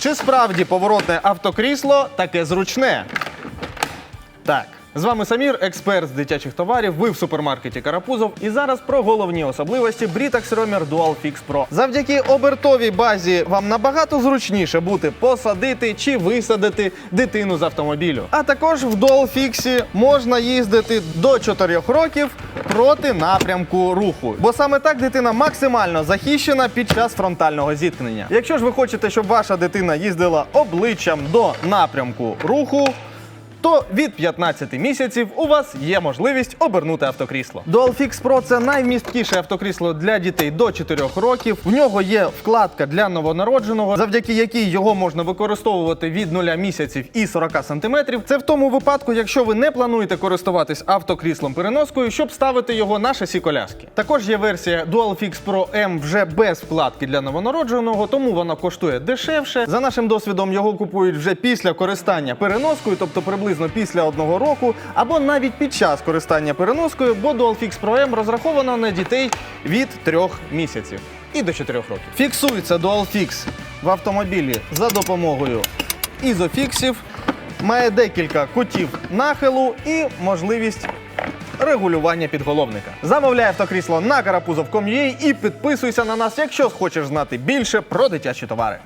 Чи справді поворотне автокрісло таке зручне? Так. З вами Самір, експерт з дитячих товарів. Ви в супермаркеті Карапузов. І зараз про головні особливості Britax Romer Dual Fix Pro. Завдяки обертовій базі вам набагато зручніше бути посадити чи висадити дитину з автомобілю. А також в Dual Fix можна їздити до 4 років проти напрямку руху. Бо саме так дитина максимально захищена під час фронтального зіткнення. Якщо ж ви хочете, щоб ваша дитина їздила обличчям до напрямку руху то від 15 місяців у вас є можливість обернути автокрісло. DualFix Pro – це найвмісткіше автокрісло для дітей до 4 років. В нього є вкладка для новонародженого, завдяки якій його можна використовувати від 0 місяців і 40 сантиметрів. Це в тому випадку, якщо ви не плануєте користуватись автокріслом переноскою, щоб ставити його на шасі коляски. Також є версія DualFix Pro M вже без вкладки для новонародженого, тому вона коштує дешевше. За нашим досвідом його купують вже після користання переноскою, тобто приблизно після одного року, або навіть під час користання переноскою, бо DualFix Pro M розраховано на дітей від 3 місяців і до 4 років. Фіксується DualFix в автомобілі за допомогою ізофіксів, має декілька кутів нахилу і можливість регулювання підголовника. Замовляй автокрісло на karapuzov.com.ua і підписуйся на нас, якщо хочеш знати більше про дитячі товари.